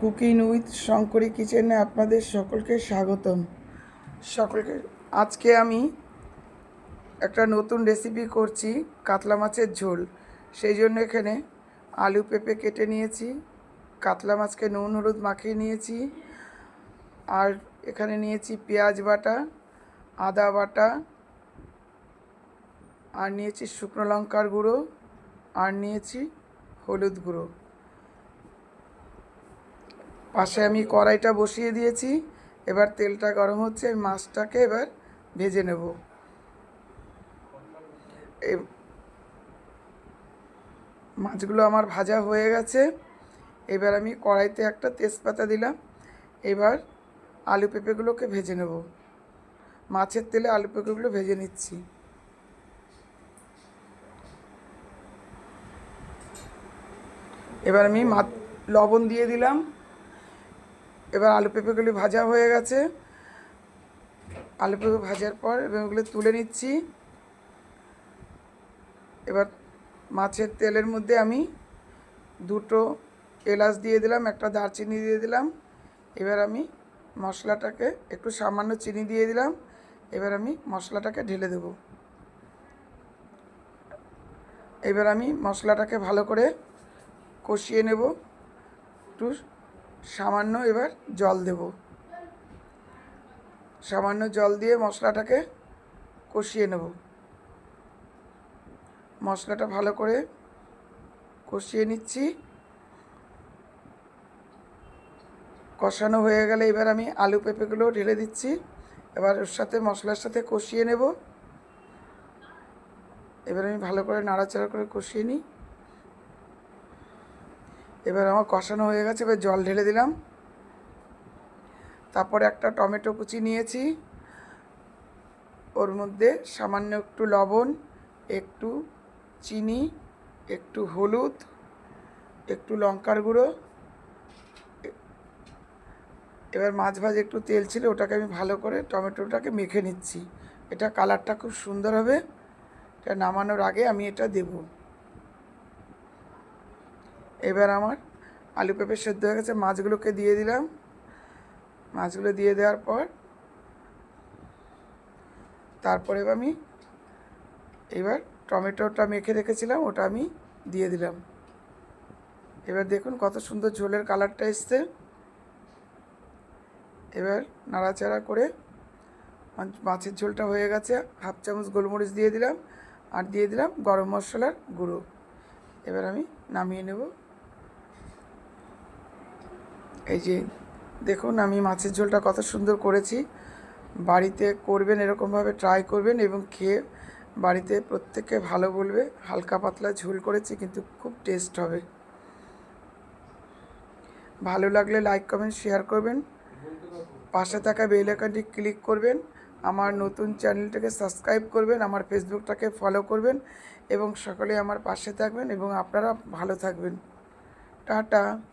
Cooking with Shankari কিচেনে আপনাদের সকলকে স্বাগতম। সকলকে, আজকে আমি একটা নতুন রেসিপি করছি কাতলা মাছের ঝোল। সেই জন্য এখানে আলু পেঁপে কেটে নিয়েছি, কাতলা মাছকে নুন, হলুদ মাখিয়ে নিয়েছি, আর এখানে নিয়েছি পেঁয়াজ বাটা, আদা বাটা, আর নিয়েছি শুকনো লঙ্কার গুঁড়ো, আর নিয়েছি হলুদ গুঁড়ো। পাশে আমি কড়াইটা বসিয়ে দিয়েছি। এবার তেলটা গরম হচ্ছে মাছটাকে এবার ভেজে নেব। মাছগুলো আমার ভাজা হয়ে গেছে। এবার আমি কড়াইতে একটা তেজপাতা দিলাম। এবার আলু পেঁপেগুলোকে ভেজে নেব। মাছের তেলে আলু পেঁপেগুলো ভেজে নিচ্ছি। এবার আমি মাছ লবণ দিয়ে দিলাম। এবার আলু পেঁপেগুলি ভাজা হয়ে গেছে। আলু পেঁপে ভাজার পর এবার ওগুলো তুলে নিচ্ছি। এবার মাছের তেলের মধ্যে আমি দুটো এলাচ দিয়ে দিলাম, একটা দারচিনি দিয়ে দিলাম। এবার আমি মশলাটাকে একটু সামান্য চিনি দিয়ে দিলাম। এবার আমি মশলাটাকে ঢেলে দেব। এবার আমি মশলাটাকে ভালো করে কষিয়ে নেব। একটু সামান্য এবার জল দেব। সামান্য জল দিয়ে মশলাটাকে কষিয়ে নেব। মশলাটা ভালো করে কষিয়ে নিচ্ছি। কষানো হয়ে গেলে এবার আমি আলু পেঁপেগুলো ঢেলে দিচ্ছি। এবার ওর সাথে মশলার সাথে কষিয়ে নেব। এবার আমি ভালো করে নাড়াচাড়া করে কষিয়ে নিই। এবার আমার কষানো হয়ে গেছে, এবার জল ঢেলে দিলাম। তারপরে একটা টমেটো কুচি নিয়েছি। ওর মধ্যে সামান্য একটু লবণ, একটু চিনি, একটু হলুদ, একটু লঙ্কার গুঁড়ো। এবার মাছ ভাজে একটু তেল ছিল, ওটাকে আমি ভালো করে টমেটোটাকে মেখে নিচ্ছি। এটা কালারটা খুব সুন্দর হবে। এটা নামানোর আগে আমি এটা দেবো। এবার আমার আলু পেঁপে সেদ্ধ হয়ে গেছে, মাছগুলোকে দিয়ে দিলাম। মাছগুলো দিয়ে দেওয়ার পর, তারপরে আমি, এবার টমেটোটা মেখে রেখেছিলাম, ওটা আমি দিয়ে দিলাম। এবার দেখুন কত সুন্দর ঝোলের কালারটা এসছে। এবার নাড়াচাড়া করে মাছ- মাছের ঝোলটা হয়ে গেছে। হাফ চামচ গোলমরিচ দিয়ে দিলাম, আর দিয়ে দিলাম গরম মশলার গুঁড়ো। এবার আমি নামিয়ে নেব। এই যে দেখুন, আমি মাছের ঝোলটা কত সুন্দর করেছি। বাড়িতে করবেন, এরকমভাবে ট্রাই করবেন এবং খেয়ে বাড়িতে প্রত্যেককে ভালো বলবে। হালকা পাতলা ঝোল করেছি, কিন্তু খুব টেস্ট হবে। ভালো লাগলে লাইক কমেন্ট শেয়ার করবেন। পাশে থাকা বেল আইকনটি ক্লিক করবেন। আমার নতুন চ্যানেলটাকে সাবস্ক্রাইব করবেন, আমার ফেসবুকটাকে ফলো করবেন এবং সকলে আমার পাশে থাকবেন এবং আপনারা ভালো থাকবেন। টাটা।